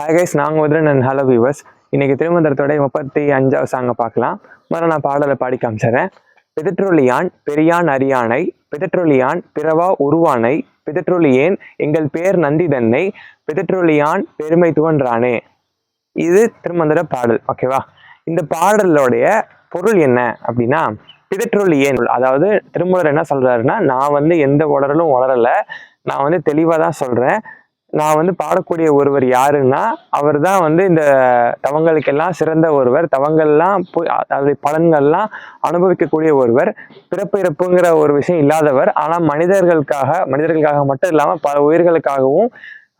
Hi guys நாங்கள் உதிரன் நான் hello viewers இன்னைக்கு திருமந்திரத்தோட முப்பத்தி அஞ்சாவது சாங்கை பார்க்கலாம். முதல்ல நான் பாடலை பாடி காமிச்சிடறேன். பிதற்றொலியான் பெரியான் அரியானை பிதற்றொலியான் பிறவா உருவானை பிதற்றொலியேன் எங்கள் பேர் நந்திதன்னை பிதற்றொலியான் பெருமை துவன்றானே. இது திருமந்திர பாடல் ஓகேவா இந்த பாடலோடைய பொருள் என்ன அப்படின்னா பிதற்றொலியேன். அதாவது திருமூலர் என்ன சொல்றாருன்னா நான் வந்து எந்த உடலும் உளரலை நான் வந்து தெளிவாக தான் சொல்றேன். நான் வந்து பாடக்கூடிய ஒருவர் யாருன்னா அவர் தான் வந்து இந்த தவங்களுக்கெல்லாம் சிறந்த ஒருவர். தவங்கள்லாம் போய் அதாவது பலன்கள்லாம் அனுபவிக்கக்கூடிய ஒருவர். பிறப்பு இறப்புங்கிற ஒரு விஷயம் இல்லாதவர். ஆனால் மனிதர்களுக்காக மனிதர்களுக்காக மட்டும் இல்லாமல் பல உயிர்களுக்காகவும்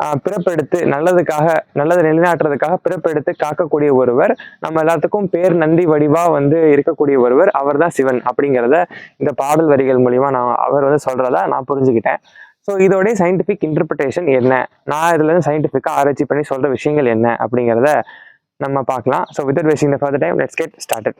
ஆஹ், பிறப்பெடுத்து நல்லதுக்காக நல்லதை நிலைநாட்டுறதுக்காக பிறப்பெடுத்து காக்கக்கூடிய ஒருவர். நம்ம எல்லாத்துக்கும் பேர் நந்தி வடிவா வந்து இருக்கக்கூடிய ஒருவர். அவர் தான் சிவன் அப்படிங்கிறத இந்த பாடல் வரிகள் மூலியமா நான் அவர் வந்து சொல்றதா நான் புரிஞ்சுக்கிட்டேன். ஸோ இதோடைய சயின்டிஃபிக் இன்டர்பிரிட்டேஷன் என்ன? நான் இதுலேருந்து சயின்டிஃபிக்காக ஆராய்ச்சி பண்ணி சொல்கிற விஷயங்கள் என்ன? அப்படிங்கிறத நம்ம பார்க்கலாம். So with wasting the further time let's get started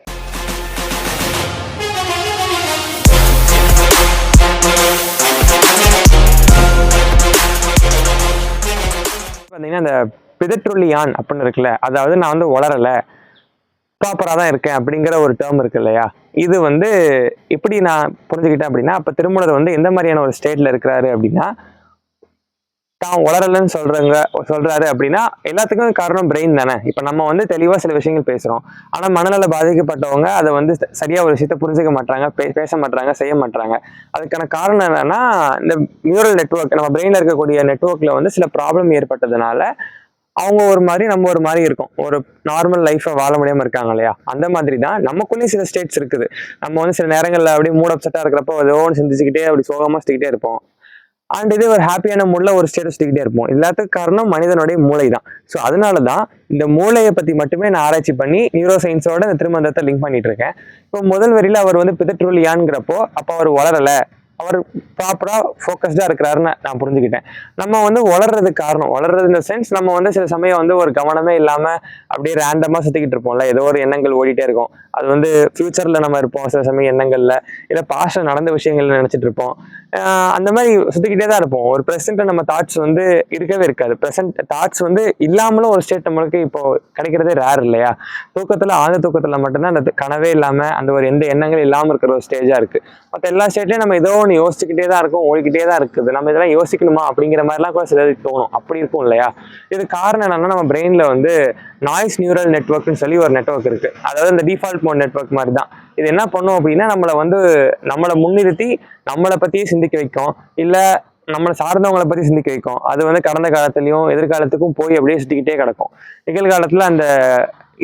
பார்த்தீங்கன்னா அந்த பிதற்றுள்ளியான் அப்படின்னு இருக்குல்ல அதாவது நான் வந்து வளரலை. ப்ராப்பராக தான் இருக்கேன் அப்படிங்கிற ஒரு டேர்ம் இருக்கு இல்லையா? இது வந்து எப்படி நான் புரிஞ்சுக்கிட்டேன் அப்படின்னா அப்போ திருமணர் வந்து எந்த மாதிரியான ஒரு ஸ்டேட்ல இருக்கிறாரு அப்படின்னா தான் வளரலன்னு சொல்றாங்க சொல்றாரு அப்படின்னா எல்லாத்துக்கும் காரணம் பிரெயின் தானே. இப்போ நம்ம வந்து தெளிவாக சில விஷயங்கள் பேசுகிறோம் ஆனால் மனநல பாதிக்கப்பட்டவங்க அதை வந்து சரியாக ஒரு விஷயத்த புரிஞ்சுக்க மாட்டாங்க பே- பேச மாட்டாங்க செய்ய மாட்டாங்க அதுக்கான காரணம் என்னன்னா இந்த நியூரல் நெட்வொர்க் நம்ம பிரெயினில் இருக்கக்கூடிய நெட்ஒர்க்கில் வந்து சில ப்ராப்ளம் ஏற்பட்டதுனால அவங்க ஒரு மாதிரி நம்ம ஒரு மாதிரி இருக்கும். ஒரு நார்மல் லைஃப்பை வாழ முடியாமல் இருக்காங்க இல்லையா? அந்த மாதிரி தான் நமக்குள்ளேயும் சில ஸ்டேட்ஸ் இருக்குது. நம்ம வந்து சில நேரங்களில் அப்படியே மூட் அப்செட்டாக இருக்கிறப்போ ஏதோ ஒன்று சிந்திச்சுக்கிட்டே அப்படி சோகமாக சுற்றிக்கிட்டே இருப்போம். அண்ட் இதே ஒரு ஹாப்பியான மூடில் ஒரு ஸ்டேட்டஸ் சுத்திக்கிட்டே இருப்போம். எல்லாத்துக்கும் காரணம் மனிதனுடைய மூளை தான் ஸோ அதனால தான் இந்த மூளையை பற்றி மட்டுமே நான் ஆராய்ச்சி பண்ணி நியூரோ சயின்ஸோட இந்த திருமந்தத்தை லிங்க் பண்ணிட்டு இருக்கேன். இப்போ முதல் வரியில் அவர் வந்து பிதற்றுலியான்ங்கிறப்போ அப்போ அவர் வளரலை. அவர் ப்ராப்பராக ஃபோக்கஸ்டாக இருக்கிறாருன்னு நான் புரிஞ்சுக்கிட்டேன். நம்ம வந்து வளர்றதுக்கு காரணம். வளர்றது இந்த சென்ஸ் நம்ம வந்து சில சமயம் வந்து ஒரு கவனமே இல்லாமல் அப்படியே ரேண்டமாக சுற்றிக்கிட்டு இருப்போம்ல. ஏதோ ஒரு எண்ணங்கள் ஓடிட்டே இருக்கும். அது வந்து ஃப்யூச்சரில் நம்ம இருப்போம். சில சமயம் எண்ணங்களில். இல்லை பாஸ்ட்ல நடந்த விஷயங்கள் நினச்சிட்டு இருப்போம். அந்த மாதிரி சுற்றிக்கிட்டே தான் இருப்போம். ஒரு ப்ரெசென்ட்டை நம்ம தாட்ஸ் வந்து இருக்கவே இருக்காது. ப்ரெசென்ட் தாட்ஸ் வந்து இல்லாமலும் ஒரு ஸ்டேட் நம்மளுக்கு இப்போ கிடைக்கிறதே ரேர் இல்லையா? தூக்கத்தில் ஆழ்ந்த தூக்கத்தில் மட்டும்தான் அந்த கனவே இல்லாமல் அந்த ஒரு எந்த எண்ணங்களும் இல்லாமல் இருக்கிற ஒரு ஸ்டேஜாக இருக்குது மற்ற எல்லா ஸ்டேட்லேயும் நம்ம ஏதோ ஒன்று யோசிச்சுக்கிட்டே தான் இருக்கும் ஓடிக்கிட்டே தான் இருக்குது. நம்ம இதெல்லாம் யோசிக்கணுமா அப்படிங்கிற மாதிரிலாம் கூட சிலது தோணும். அப்படி இருக்கும் இல்லையா? இது காரணம் என்னன்னா நம்ம பிரெயினில் வந்து நாய்ஸ் நியூரல் நெட்வொர்க்னு சொல்லி ஒரு நெட்வொர்க் இருக்கு. அதாவது இந்த டிஃபால்ட் மோட் நெட்வொர்க் மாதிரி தான். இது என்ன பண்ணும் அப்படின்னா நம்மளை வந்து நம்மளை முன்னிறுத்தி நம்மளை பற்றியே சிந்திக்க வைக்கும். இல்லை நம்மளை சார்ந்தவங்களை பற்றி சிந்திக்க வைக்கும். அது வந்து கடந்த காலத்துலேயும் எதிர்காலத்துக்கும் போய் அப்படியே சுத்திக்கிட்டே கிடக்கும். நிகழ்காலத்தில் அந்த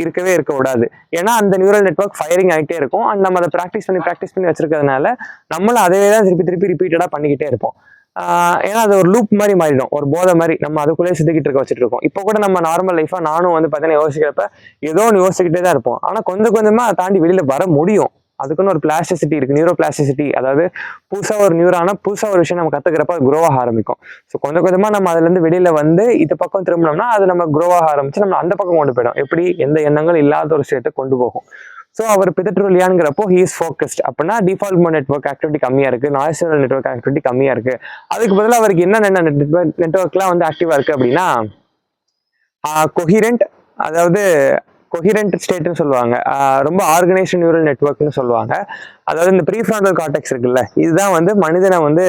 இருக்கவே இருக்க விடாது ஏன்னா அந்த நியூரல் நெட்வொர்க் ஃபயரிங் ஆகிட்டே இருக்கும். அண்ட் நம்ம அதை ப்ராக்டிஸ் பண்ணி ப்ராக்டிஸ் பண்ணி வச்சிருக்கிறதுனால நம்மளும் அதே தான் திருப்பி திருப்பி ரிப்பீட்டடாக பண்ணிக்கிட்டே இருப்போம். ஏன்னா அது ஒரு லூப் மாதிரி மாறிடும். ஒரு போதை மாதிரி நம்ம அதுக்குள்ளேயே சுத்திக்கிட்டு இருக்க வச்சுட்டு இருக்கோம். இப்போ கூட நம்ம நார்மல் லைஃபாக நானும் வந்து பார்த்தீங்கன்னா யோசிக்கிறப்ப ஏதோ ஒன்று யோசிச்சுக்கிட்டே தான் இருப்போம். ஆனால் கொஞ்சம் கொஞ்சமாக அதை தாண்டி வெளியில் வர முடியும். அதுக்குன்னு ஒரு பிளாஸ்டிசிட்டி இருக்குது நியூரோ பிளாஸ்டிசிட்டி அதாவது புதுசாக ஒரு நியூரான புதுசாக ஒரு விஷயம் நம்ம கற்றுக்கிறப்ப அது grow ஆக ஆரம்பிக்கும். ஸோ கொஞ்சம் கொஞ்சமாக நம்ம அதுலேருந்து வெளியில் வந்து இந்த பக்கம் திரும்பினோம்னா அது நம்ம grow ஆக ஆரம்பிச்சு நம்ம அந்த பக்கம் கொண்டு போயிடும். எப்படி? எந்த எண்ணங்கள் இல்லாத ஒரு ஸ்டேட்டை கொண்டு போகும். ஸோ அவர் பிதற்றுலியான்ங்கிறப்போ ஹீ இஸ் ஃபோக்கஸ்ட் அப்படின்னா டிஃபால்ட் மோட் நெட்வொர்க் ஆக்டிவிட்டி கம்மியாக இருக்குது நாய்ஸ் நெட்வொர்க் ஆக்டிவிட்டி கம்மியாக இருக்குது அதுக்கு பதிலாக அவருக்கு என்னென்ன நெட்வொர்க் நெட்வொர்க்லாம் வந்து ஆக்டிவாக இருக்குது அப்படின்னா கொஹிரண்ட் அதாவது கொஹிரண்ட் ஸ்டேட்னு சொல்லுவாங்க. ரொம்ப ஆர்கனைஸ்டு நியூரல் நெட்வொர்க்னு சொல்லுவாங்க. அதாவது இந்த ப்ரீஃப்ராண்டல் கார்டெக்ஸ் இருக்குல்ல இதுதான் வந்து மனிதனை வந்து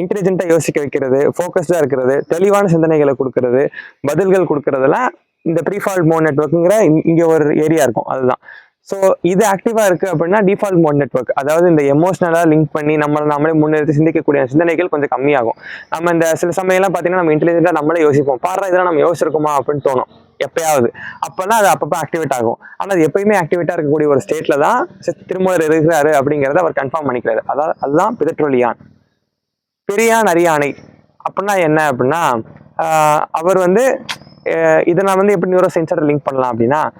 இன்டெலிஜென்ட்டாக யோசிக்க வைக்கிறது ஃபோக்கஸ்டாக இருக்கிறது தெளிவான சிந்தனைகளை கொடுக்கறது பதில்கள் கொடுக்கறதெல்லாம் இந்த ப்ரீஃபால்ட் மோட் நெட்வொர்க்குங்கிற இங்கே ஒரு ஏரியா இருக்கும். அதுதான். ஸோ இது ஆக்டிவாக இருக்கு அப்படின்னா டிஃபால்ட் மோட் நெட்வொர்க் அதாவது இந்த எமோஷனலாக லிங்க் பண்ணி நம்மளை நம்மளே முன்னெடுத்து சிந்திக்கக்கூடிய சிந்தனைகள் கொஞ்சம் கம்மியாகும். நம்ம இந்த சில சமயம்லாம் பார்த்தீங்கன்னா நம்ம இன்டெலிஜென்ட்டாக நம்மளே யோசிப்போம். பாடுற இதெல்லாம் நம்ம யோசிச்சிருக்கோமா அப்படின்னு தோணும். எப்பயாவது. அப்போல்லாம் அது அப்பப்போ ஆக்டிவேட் ஆகும். ஆனால் அது எப்பயுமே ஆக்டிவேட்டாக இருக்கக்கூடிய ஒரு ஸ்டேட்டில் தான் சி- திருமூலர் இருக்கிறாரு அப்படிங்கிறத அவர் கன்ஃபார்ம் பண்ணிக்கிறாரு. அதாவது அதுதான் பிதற்றொலியான் பெரியான் அரியானை. அப்படின்னா என்ன அப்படின்னா அவர் வந்து இதை நான் வந்து எப்படி நியூரோ சயின்ஸோட லிங்க் பண்ணலாம் அப்படின்னா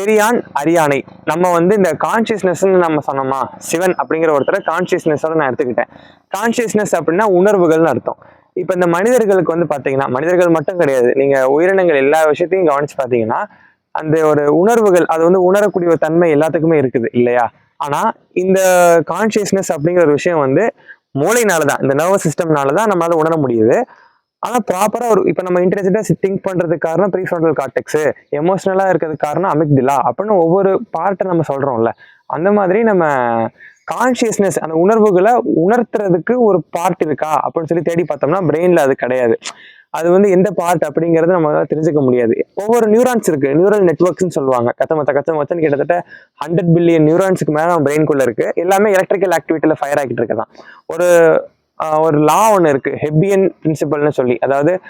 பெரியான் அரியானை. நம்ம வந்து இந்த கான்சியஸ்னஸ்ன்னு நம்ம சொன்னோமா சிவன் அப்படிங்கிற ஒருத்தரை கான்சியஸ்னஸோட நான் எடுத்துக்கிட்டேன். கான்சியஸ்னஸ் அப்படின்னா உணர்வுகள்னு அர்த்தம். இப்போ இந்த மனிதர்களுக்கு வந்து பார்த்தீங்கன்னா மனிதர்கள் மட்டும் கிடையாது நீங்க உயிரினங்கள் எல்லா விஷயத்தையும் கவனிச்சு பார்த்தீங்கன்னா அந்த ஒரு உணர்வுகள் அது வந்து உணரக்கூடிய ஒரு தன்மை எல்லாத்துக்குமே இருக்குது இல்லையா? ஆனா இந்த கான்சியஸ்னஸ் அப்படிங்கிற ஒரு விஷயம் வந்து மூளைனால தான் இந்த நர்வஸ் சிஸ்டம்னால தான் நம்மளால உணர முடியுது. ஆனால் ப்ராப்பராக ஒரு இப்போ நம்ம இன்டெலிஜென்ட்டா திங்க் பண்ணுறதுக்கு காரணம் ப்ரீஃப்ரண்டல் கார்டெக்ஸ் எமோஷ்னலாக இருக்கிறதுக்கு காரணம் அமிக்திலா அப்படின்னு ஒவ்வொரு பார்ட்டை நம்ம சொல்றோம்ல அந்த மாதிரி நம்ம கான்சியஸ்னஸ் அந்த உணர்வுகளை உணர்த்துறதுக்கு ஒரு பார்ட் இருக்கா? அப்படின்னு சொல்லி தேடி பார்த்தோம்னா பிரெயின்ல அது கிடையாது. அது வந்து எந்த பார்ட் அப்படிங்கறத நம்ம தெரிஞ்சுக்க முடியாது. ஒவ்வொரு நியூரான்ஸ் இருக்கு. நியூரல் நெட்ஒர்க்ஸ்னு சொல்லுவாங்க. கத்த மொத்த கத்த மொத்தம் கிட்டத்தட்ட ஹண்ட்ரட் பில்லியன் நியூரான்ஸ்க்கு மேல நம்ம பிரெயின்குள்ள இருக்கு. எல்லாமே எலக்ட்ரிக்கல் ஆக்டிவிட்டியில ஃபயர் ஆகிட்டு இருக்கதான். ஒரு ஒரு லா ஒன்று இருக்கு. ஹெப்பியன் பிரின்சிபல்னு சொல்லி. அதாவது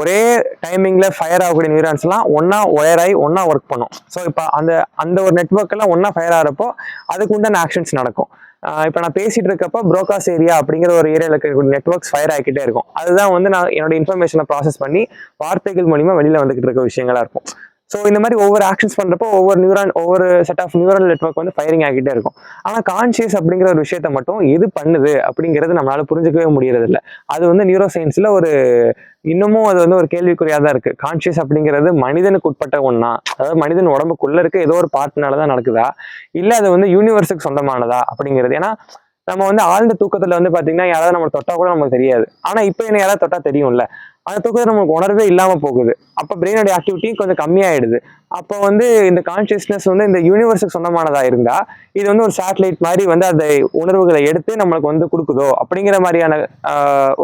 ஒரே டைமிங்கில் ஃபயர் ஆகக்கூடிய நியூரான்ஸ்லாம் ஒன்றா ஒயர் ஆகி ஒன்றா ஒர்க் பண்ணும். ஸோ இப்போ அந்த அந்த ஒரு நெட்ஒர்க்கெல்லாம் எல்லாம் ஃபயர் ஆகிறப்போ அதுக்கு உண்டான ஆக்ஷன்ஸ் நடக்கும். இப்போ நான் பேசிட்டு இருக்கப்போ புரோகாஸ் ஏரியா அப்படிங்கிற ஒரு ஏரியாவில் இருக்கக்கூடிய நெட்ஒர்க்ஸ் ஃபயர் ஆகிக்கிட்டே இருக்கும். அதுதான் வந்து நான் என்னோட இன்ஃபர்மேஷனை ப்ராசஸ் பண்ணி வார்த்தைகள் மூலிமா வெளியில் வந்துக்கிட்டு இருக்க விஷயங்களா இருக்கும். ஸோ இந்த மாதிரி ஒவ்வொரு ஆக்ஷன்ஸ் பண்ணுறப்போ ஒவ்வொரு நியூரான் ஒவ்வொரு செட் ஆஃப் நியூரல் நெட்ஒர்க் வந்து ஃபயரிங் ஆகிட்டே இருக்கும். ஆனால் கான்சியஸ் அப்படிங்கிற ஒரு விஷயத்த மட்டும் எது பண்ணுது அப்படிங்கிறது நம்மளால புரிஞ்சுக்கவே முடியறதில்ல. அது வந்து நியூரோ சயின்ஸில் ஒரு இன்னமும் அது வந்து ஒரு கேள்விக்குறியாக தான் இருக்குது கான்ஷியஸ் அப்படிங்கிறது மனிதனுக்கு உட்பட்ட ஒன்றா அதாவது மனிதன் உடம்புக்குள்ள இருக்க ஏதோ ஒரு பார்ட்னால தான் நடக்குதா? இல்லை அது வந்து யூனிவர்ஸுக்கு சொந்தமானதா அப்படிங்கிறது? ஏன்னா நம்ம வந்து ஆழ்ந்த தூக்கத்துல வந்து பாத்தீங்கன்னா யாராவது நம்ம தொட்டா கூட நமக்கு தெரியாது. ஆனா இப்போ என்ன யாராவது தொட்டா தெரியும்ல? அந்த தூக்கத்தை நமக்கு உணர்வே இல்லாம போகுது. அப்ப பிரெயினோட ஆக்டிவிட்டி கொஞ்சம் கம்மியாயிடுது. அப்போ வந்து இந்த கான்சியஸ்னஸ் வந்து இந்த யூனிவர்ஸுக்கு சொந்தமானதா இருந்தா இது வந்து ஒரு சேட்டலைட் மாதிரி வந்து அந்த உணர்வுகளை எடுத்து நம்மளுக்கு வந்து கொடுக்குதோ அப்படிங்கிற மாதிரியான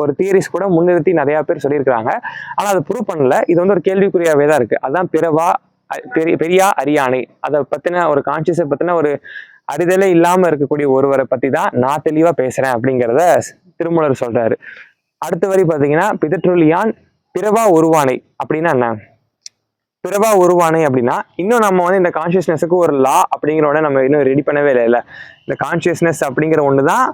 ஒரு தியரிஸ் கூட முன்னிறுத்தி நிறைய பேர் சொல்லியிருக்கிறாங்க. ஆனா அதை ப்ரூவ் பண்ணல. இது வந்து ஒரு கேள்விக்குறியாவே தான் இருக்கு. அதான் பிறவா பெரிய பெரியா அரியானை அதை பத்தின ஒரு கான்சியஸை பத்தின ஒரு அறிதலே இல்லாம இருக்கக்கூடிய ஒருவரை பத்தி தான் நான் தெளிவா பேசுறேன் அப்படிங்கிறத திருமூலர் சொல்றாரு. அடுத்த வரி பாத்தீங்கன்னா பிதற்றுலியான் பிறவா உருவானை அப்படின்னா என்ன? பிறவா உருவானை அப்படின்னா இன்னும் நம்ம வந்து இந்த கான்சியஸ்னஸுக்கு ஒரு லா அப்படிங்கிற ஒண்ண நம்ம இன்னும் ரெடி பண்ணவே இல்லை இந்த கான்சியஸ்னஸ் அப்படிங்கிற ஒன்று தான்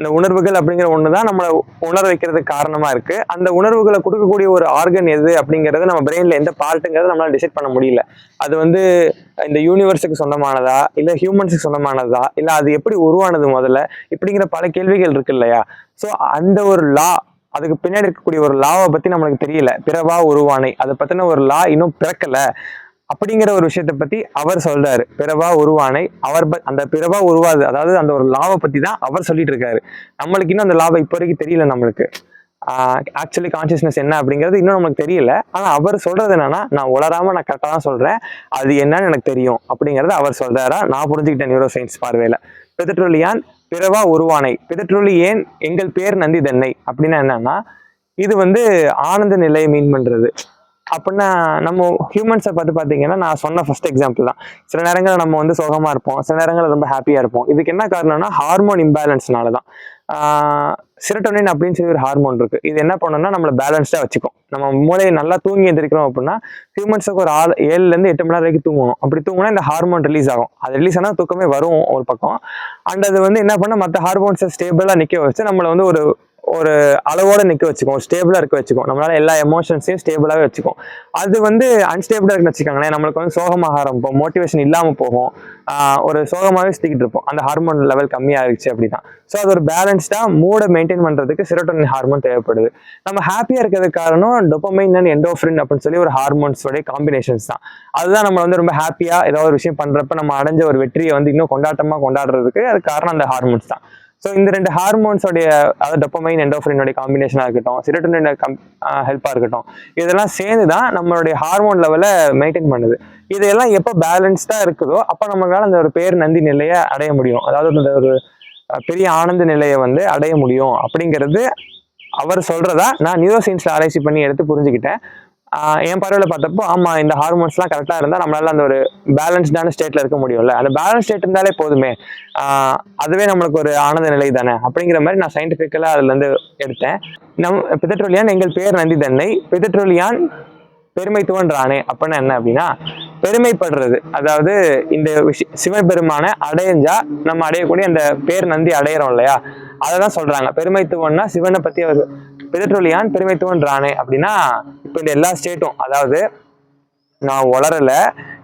இந்த உணர்வுகள் அப்படிங்கிற ஒன்று தான் நம்மளை உணர வைக்கிறதுக்கு காரணமாக இருக்குது அந்த உணர்வுகளை கொடுக்கக்கூடிய ஒரு ஆர்கன் எது அப்படிங்கிறத நம்ம பிரெயினில் எந்த பார்ட்டுங்கிறத நம்மளால் டிசைட் பண்ண முடியல. அது வந்து இந்த யூனிவர்ஸுக்கு சொந்தமானதா? இல்லை ஹியூமன்ஸுக்கு சொந்தமானதா? இல்லை அது எப்படி உருவானது முதல்ல? இப்படிங்கிற பல கேள்விகள் இருக்கு இல்லையா? ஸோ அந்த ஒரு லா அதுக்கு பின்னாடி இருக்கக்கூடிய ஒரு லாவை பற்றி நம்மளுக்கு தெரியல. பிறவா உருவானை. அதை பற்றின ஒரு லா இன்னும் பிறக்கல. அப்படிங்கிற ஒரு விஷயத்தை பத்தி அவர் சொல்றாரு. பிறவா உருவானை அவர் அந்த பிறவா உருவாது அதாவது அந்த ஒரு லாவை பத்தி தான் அவர் சொல்லிட்டு இருக்காரு. நம்மளுக்கு இன்னும் அந்த லாபம் இப்போ வரைக்கும் தெரியல நம்மளுக்கு. ஆக்சுவலி கான்சியஸ்னஸ் என்ன அப்படிங்கிறது இன்னும் நமக்கு தெரியல. ஆனா அவர் சொல்றது என்னன்னா நான் உளராம நான் கரெக்டாக தான் சொல்றேன். அது என்னன்னு எனக்கு தெரியும் அப்படிங்கறத அவர் சொல்றாரா? நான் புரிஞ்சுக்கிட்டேன் நியூரோ சயின்ஸ் பார்வையில. பிதற்றொலியான் பிறவா உருவானை. பிதற்றொலி ஏன் எங்கள் பேர் நந்தி தென்னை. அப்படின்னா என்னன்னா இது வந்து ஆனந்த நிலையை மீன் பண்றது. அப்படின்னா நம்ம ஹியூமன்ஸை பார்த்து பார்த்தீங்கன்னா நான் சொன்ன ஃபர்ஸ்ட் எக்ஸாம்பிள் தான். சில நேரங்களில் நம்ம வந்து சோகமாக இருப்போம். சில நேரங்களில் ரொம்ப ஹாப்பியாக இருப்போம். இதுக்கு என்ன காரணம்னா ஹார்மோன் இம்பேலன்ஸ்னால தான். சிரட்டோனின் அப்படின்னு சொல்லி ஒரு ஹார்மோன் இருக்கு. இது என்ன பண்ணணும்னா நம்மளை பேலன்ஸ்டாக வச்சுக்கும். நம்ம மூளையை நல்லா தூங்கி எந்திரிக்கிறோம் அப்படின்னா ஹியூமன்ஸுக்கு ஒரு ஆறு ஏழுலேருந்து எட்டு மணி நேரம் வரைக்கும் தூங்கணும். அப்படி தூங்கினா இந்த ஹார்மோன் ரிலீஸ் ஆகும். அது ரிலீஸ் ஆனால் தூக்கமே வரும் ஒரு பக்கம். அண்ட் அது வந்து என்ன பண்ண மற்ற ஹார்மோன்ஸை ஸ்டேபிளாக நிற்க வச்சு நம்மளை வந்து ஒரு ஒரு அளவோட நிற்க வச்சுக்கும் ஸ்டேபிளாக இருக்க வச்சுக்கும். நம்மளால எல்லா எமோஷன்ஸையும் ஸ்டேபிளாகவே வச்சுக்கும். அது வந்து அன்ஸ்டேபிளாக இருக்குன்னு வச்சுக்கோங்களேன் நம்மளுக்கு வந்து சோகமாக ஆரம்பிப்போம் மோட்டிவேஷன் இல்லாமல் போகும். ஒரு சோகமாகவே சுற்றிக்கிட்டு இருப்போம். அந்த ஹார்மோன் லெவல் கம்மியாகிடுச்சு அப்படின்னா. ஸோ அது ஒரு பேலன்ஸ்டாக மூடை மெயின்டைன் பண்ணுறதுக்கு சிரோட்டோனின் ஹார்மோன் தேவைப்படுது. நம்ம ஹாப்பியாக இருக்கிறதுக்கு காரணம் டொப்பமைன் அண்ட் எண்டோஃப்ரின் அப்படின்னு சொல்லி ஒரு ஹார்மோன்ஸோடைய காம்பினேஷன்ஸ் தான். அதுதான் நம்ம வந்து ரொம்ப ஹாப்பியாக ஏதோ ஒரு விஷயம் பண்ணுறப்ப நம்ம அடைஞ்ச ஒரு வெற்றியை வந்து இன்னும் கொண்டாட்டமாக கொண்டாடுறதுக்கு அது காரணம் அந்த ஹார்மோன்ஸ் தான். ஸோ இந்த ரெண்டு ஹார்மோன்ஸோடைய அதாவது டொப்பமைன் எண்டோஃப்ரினோடைய காம்பினேஷனாக இருக்கட்டும் சிரோட்டோனின் கம் ஹெல்ப்பாக இருக்கட்டும் இதெல்லாம் சேர்ந்து தான் நம்மளுடைய ஹார்மோன் லெவலை மெயின்டைன் பண்ணுது. இதெல்லாம் எப்போ பேலன்ஸ்டாக இருக்குதோ அப்போ நம்மளால அந்த ஒரு பேர் நந்தி நிலையை அடைய முடியும். அதாவது அந்த ஒரு பெரிய ஆனந்த நிலையை வந்து அடைய முடியும். அப்படிங்கிறது அவர் சொல்கிறதா நான் நியூரோ சயின்ஸில் ஆராய்ச்சி பண்ணி எடுத்து புரிஞ்சுக்கிட்டேன். என் பார்வையில் பார்த்தப்போ ஆமா இந்த ஹார்மோன்ஸ்லாம் கரெக்டாக இருந்தால் நம்மளால அந்த ஒரு பேலன்ஸ்டான ஸ்டேட்ல இருக்க முடியும்ல. அந்த பேலன்ஸ் ஸ்டேட் இருந்தாலே போதுமே. அதுவே நம்மளுக்கு ஒரு ஆனந்த நிலை தானே. அப்படிங்கிற மாதிரி நான் சயின்டிஃபிக்கலாக அதுல இருந்து எடுத்தேன். நம் பிதற்றொலியான் எங்கள் பேர் நந்தி தன்னை. பிதற்றொலியான் தோன்றானே அப்படின்னா என்ன அப்படின்னா பெருமைப்படுறது. அதாவது இந்த விஷய சிவபெருமானை அடைஞ்சா நம்ம அடையக்கூடிய அந்த பேர் நந்தி அடையிறோம் இல்லையா? அதை தான் சொல்றாங்க. பெருமைத்துவம்னா சிவனை பத்தி அவர் பிதற்றொழியான் பெருமைத்துவன்றானே அப்படின்னா இப்போ இந்த எல்லா ஸ்டேட்டும் அதாவது நான் வளரலை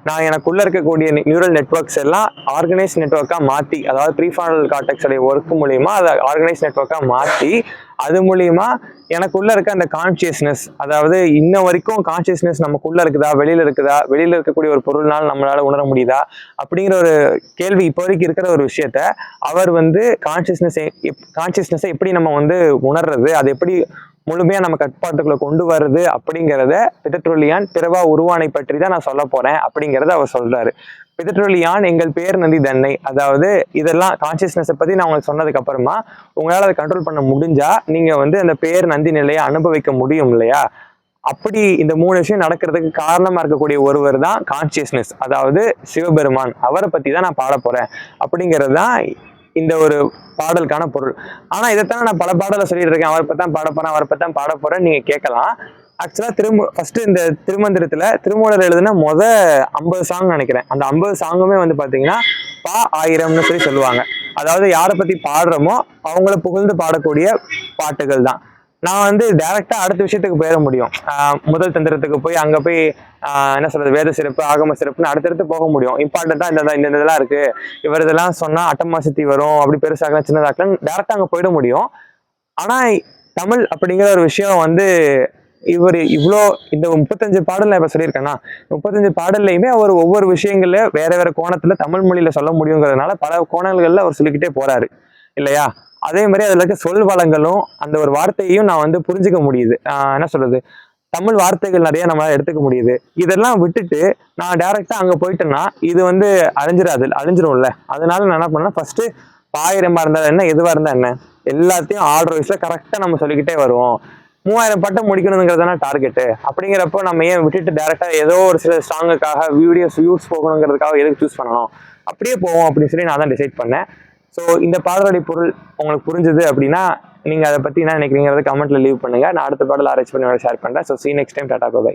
நான் எனக்குள்ள இருக்கக்கூடிய நியூரல் நெட்வொர்க்ஸ் எல்லாம் ஆர்கனைஸ் நெட்வொர்க்காக மாற்றி அதாவது ப்ரீஃபானல் கார்டெக்ஸோடைய ஒர்க் மூலிமா அதை ஆர்கனைஸ் நெட்வொர்க்காக மாற்றி அது மூலியமா எனக்குள்ள இருக்க அந்த கான்சியஸ்னஸ் அதாவது இன்ன வரைக்கும் கான்சியஸ்னஸ் நமக்குள்ள இருக்குதா வெளியில இருக்குதா வெளியில இருக்கக்கூடிய ஒரு பொருள்னால நம்மளால உணர முடியுதா அப்படிங்கிற ஒரு கேள்வி இப்போ வரைக்கும் இருக்கிற ஒரு விஷயத்த அவர் வந்து கான்சியஸ்னஸ் கான்சியஸ்னஸை எப்படி நம்ம வந்து உணர்றது அது எப்படி முழுமையா நம்ம கட்டுப்பாட்டுக்குள்ள கொண்டு வருது அப்படிங்கிறத பிதற்றொல்லியான் பிறவா உருவானை பற்றி தான் நான் சொல்ல போறேன் அப்படிங்கிறத அவர் சொல்றாரு. பிதற்றொல்லியான் எங்கள் பேர் நந்தி தன்னை. அதாவது இதெல்லாம் கான்சியஸ்னஸை பத்தி நான் உங்களுக்கு சொன்னதுக்கு அப்புறமா உங்களால அதை கண்ட்ரோல் பண்ண முடிஞ்சா நீங்க வந்து அந்த பேர் நந்தி நிலையை அனுபவிக்க முடியும் இல்லையா? அப்படி இந்த மூணு விஷயம் நடக்கிறதுக்கு காரணமா இருக்கக்கூடிய ஒருவர் தான் கான்சியஸ்னஸ் அதாவது சிவபெருமான். அவரை பத்தி தான் நான் பாட போறேன். அப்படிங்கிறது தான் இந்த ஒரு பாடலுக்கான பொருள். ஆனால் இதைத்தான் நான் பல பாடலை சொல்லிட்டு இருக்கேன் அவரை தான் பாட போறேன் அவரை தான் பாட போறேன் நீங்க கேட்கலாம். ஆக்சுவலாக திரும்ப ஃபஸ்ட்டு இந்த திருமந்திரத்தில் திருமூலர் எழுதின மொத ஐம்பது சாங் நினைக்கிறேன். அந்த ஐம்பது சாங்குமே வந்து பார்த்தீங்கன்னா பா ஆயிரம்னு சொல்லி சொல்லுவாங்க. அதாவது யாரை பற்றி பாடுறோமோ அவங்கள புகழ்ந்து பாடக்கூடிய பாட்டுகள் தான். நான் வந்து டைரக்டா அடுத்த விஷயத்துக்கு போயிட முடியும். முதல் தந்திரத்துக்கு போய் அங்க போய் ஆஹ் என்ன சொல்றது வேத சிறப்பு ஆகம சிறப்புன்னு அடுத்தடுத்து போக முடியும். இம்பார்ட்டண்டா இந்த இந்த இதெல்லாம் இருக்கு. இவர் இதெல்லாம் சொன்னா அட்டமாசத்தி வரும் அப்படி பெருசாகலாம் சின்னதாக்கலாம் டேரக்டா அங்க போயிட முடியும். ஆனா தமிழ் அப்படிங்கிற ஒரு விஷயம் வந்து இவர் இவ்வளோ இந்த முப்பத்தஞ்சு பாடல் நான் இப்ப சொல்லியிருக்கேன்னா முப்பத்தஞ்சு பாடல்லையுமே அவர் ஒவ்வொரு விஷயங்கள்ல வேற வேற கோணத்துல தமிழ் மொழியில சொல்ல முடியுங்கிறதுனால பல கோணங்கள்ல அவர் சொல்லிக்கிட்டே போறாரு. இல்லையா? அதே மாதிரி அதில் இருக்க சொல் வளங்களும் அந்த ஒரு வார்த்தையையும் நான் வந்து புரிஞ்சுக்க முடியுது. என்ன சொல்றது? தமிழ் வார்த்தைகள் நிறைய நம்மளால் எடுத்துக்க முடியுது. இதெல்லாம் விட்டுட்டு நான் டைரெக்டாக அங்கே போயிட்டேன்னா இது வந்து அழிஞ்சிடாது அழிஞ்சிரும்ல. அதனால நான் என்ன பண்ணேன் ஃபர்ஸ்ட் பாயிரமாக இருந்தால் என்ன எதுவாக இருந்தால் என்ன? எல்லாத்தையும் ஆர்டர் வயசில் கரெக்டாக நம்ம சொல்லிக்கிட்டே வருவோம். மூவாயிரம் பட்டம் முடிக்கணுங்கிறதான டார்கெட்டு அப்படிங்கிறப்போ நம்ம ஏன் விட்டுட்டு டேரெக்டாக ஏதோ ஒரு சில சாங்குக்காக வீடியோஸ் வியூஸ் போகணுங்கிறதுக்காக எதுக்கு சூஸ் பண்ணணும்? அப்படியே போவோம் அப்படின்னு சொல்லி நான் தான் டிசைட் பண்ணேன். ஸோ இந்த பாடலுடைய பொருள் உங்களுக்கு புரிஞ்சுது அப்படின்னா நீங்க அதை பத்தி என்ன நினைக்கிறீங்கிறத கமெண்ட்ல லீவ் பண்ணுங்க. நான் அடுத்த பாடல் ஆராய்ச்சி பண்ணி ஷேர் பண்ணுறேன் so see next time tata bye